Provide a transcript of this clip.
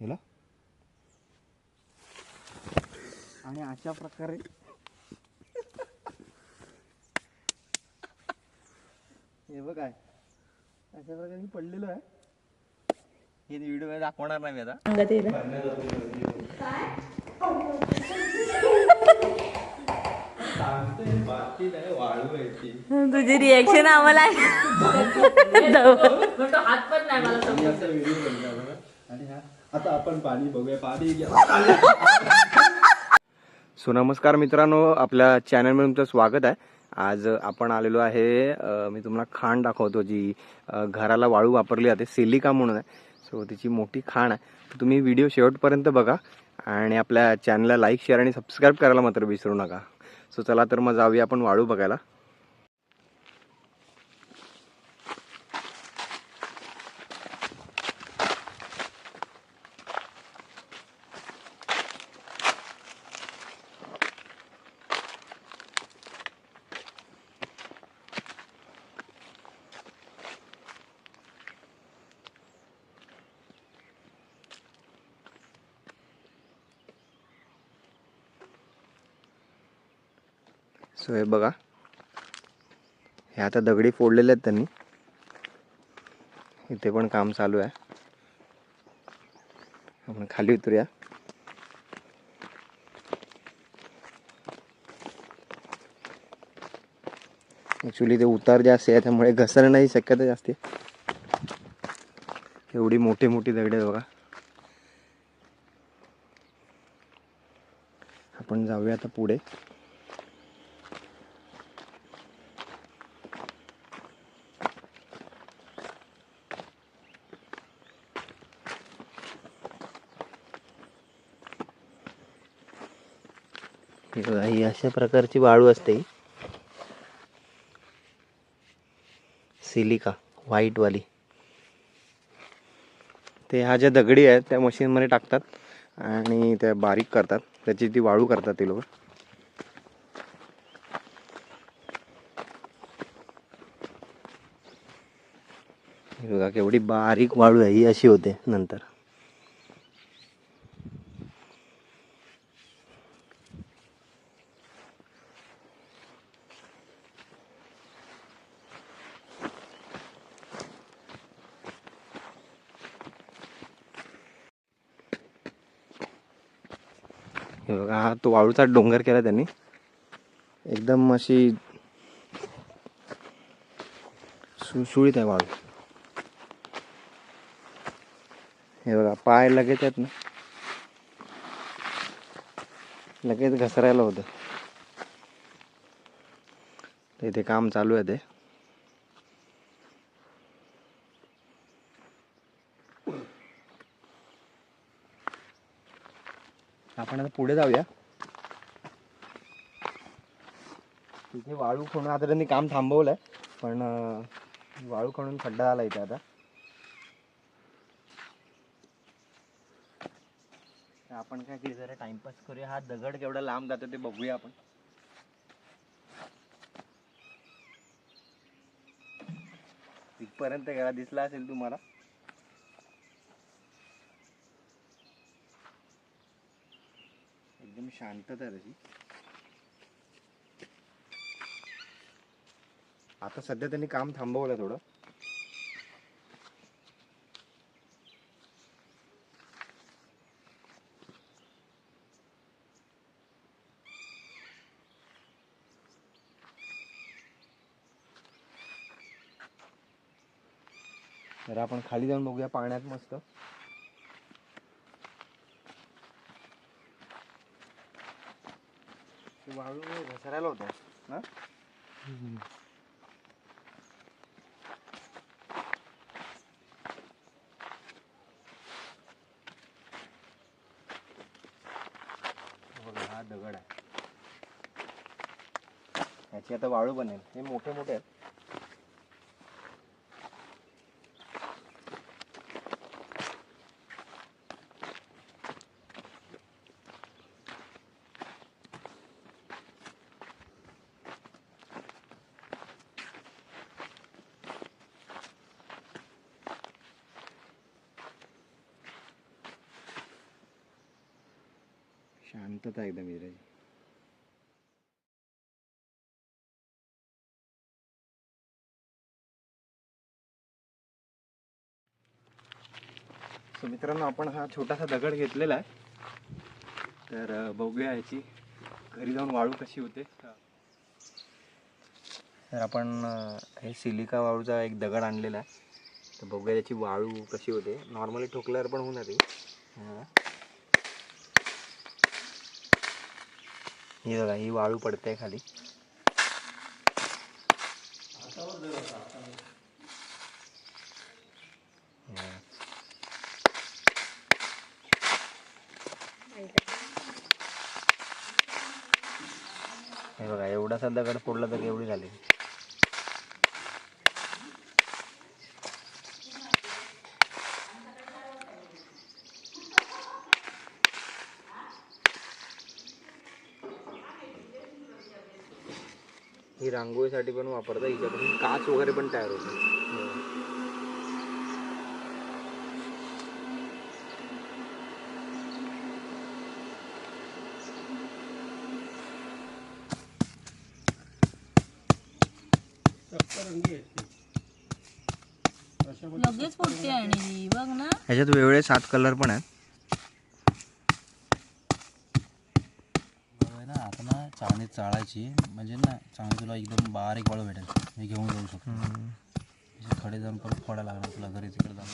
हिला आणि अशा प्रकारे हे बघ काय अशा प्रकारे मी पडलेलो आहे. हे व्हिडिओ दाखवणार नाही मी आता. अंगात येतं तुझी रिएक्शन आम्हाला हात पण नाही मला आणि हा आता आपण पाणी बघूया पाणी सो नमस्कार मित्रांनो आपल्या चॅनलमध्ये तुमचं स्वागत आहे. आज आपण आलेलो आहे मी तुम्हाला खाण दाखवतो जी घराला वाळू वापरली जाते सिलिका म्हणून आहे. सो तिची मोठी खाण आहे. तर तुम्ही व्हिडिओ शेवटपर्यंत बघा आणि आपल्या चॅनलला लाईक शेअर आणि सबस्क्राईब करायला मात्र विसरू नका. सो चला तर मग जाऊया आपण वाळू बघायला. सो हे बघा. हे आता दगडी फोडलेले आहेत त्यांनी. इथे पण काम चालू आहे. आपण खाली उतरूया. ॲक्च्युली ते उतार जास्त आहे त्यामुळे घसरण्याची शक्यता जास्त आहे. एवढी मोठी मोठी दगडी आहेत बघा. आपण जाऊया आता पुढे. हे बघा, ही अशा प्रकारची वाळू असते. सिलिका व्हाईटवाली ते ह्या ज्या दगडी आहेत त्या मशीनमध्ये टाकतात आणि त्या बारीक करतात. त्याची ती वाळू करतात ते लोक. बघा केवढी बारीक वाळू आहे ही अशी होते नंतर. हे बघा हा तो वाळूचा डोंगर केला त्यांनी. एकदम अशी सुळसुळीत आहे वाळू. हे बघा पाय लगेच आहेत ना. लगेच घसरायला होतं. ते इथे काम चालू आहे ते. आपण आता पुढे जाऊया. तिथे वाळू खणून आता त्यांनी काम थांबवलंय पण वाळू खणून खड्डा आला इथे आता. तर आपण काय केलं जरा टाइमपास करूया. हा दगड केवढा लांब जातो ते बघूया आपण. इथपर्यंत गेला दिसला असेल तुम्हाला? एकदम शांतता त्याची आता सध्या त्यांनी काम थांबवलं थोडं. तर आपण खाली जाऊन बघूया पाण्यात मस्त. ते वाळू घसरायला होतं. ना हे? बघा, हा दगड आहे. याची आता वाळू बनेल. हे मोठे मोठे आहेत. शांतता एकदम इथे सो मित्रांनो आपण हा छोटासा दगड घेतलेला आहे. तर बघूया याची घरी जाऊन वाळू कशी होते. तर आपण हे सिलिका वाळूचा एक दगड आणलेला आहे. तर बघूया त्याची वाळू कशी होते. नॉर्मली ठोकल्यावर पण होऊन जाते हे ही बघा ही वाळू पडते खाली. हे बघा एवढासा दगड फोडला तर एवढी झाली? ही रांगोळीसाठी पण वापरतात हिच्यापासून काच वगैरे पण तयार होतो. लगेच फुटते आणि. बघ ना. ह्याच्यात वेगवेगळे सात कलर पण आहेत. चांगली चाळायची. म्हणजे ना चांगली तुला एकदम बारीक वाळू भेटेल. मी घेऊन जाऊ शकतो. म्हणजे खडे जाऊन परत फोडा लागणार तुला घरी तिकडे जाऊन.